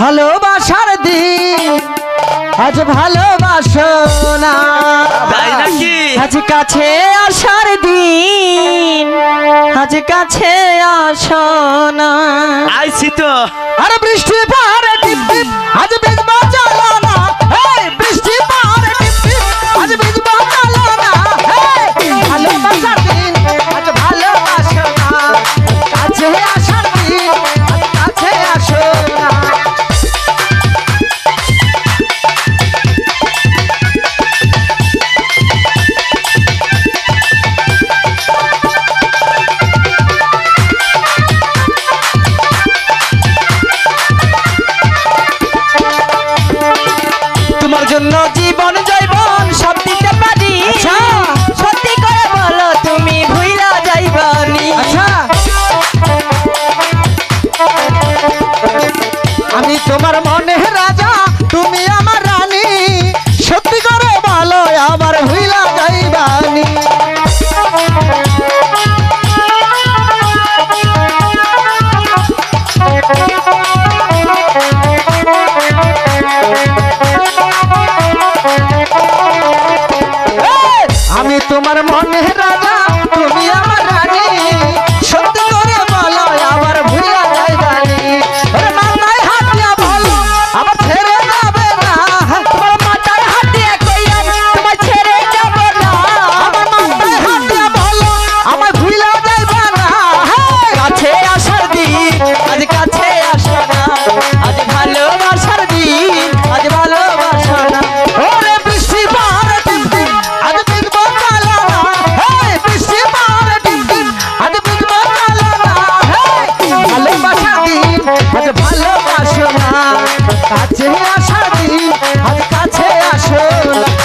ভালোবাসার দিন। আজ ভালোবাসো না। আজ কাছে আসার দিন। আজ কাছে আসো না। আইছি তো। আর বৃষ্টি জন্য জীবন জৈবন সব দিতে পারি। আচ্ছা। সত্যি করে বলো তুমি ভুইলা যাইবনি। আচ্ছা। আমি তোমার মনে রাত কাছে আসা দিন আর কাছে আসো না।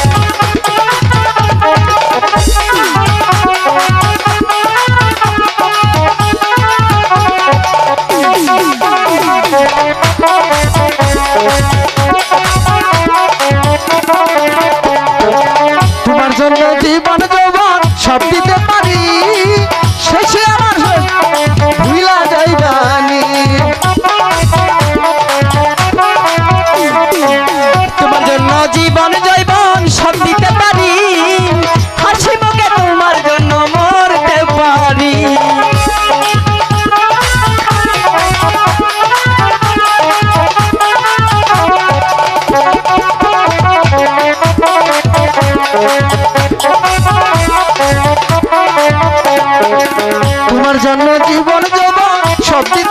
তোমার জন্য জীবন জমা সব দিক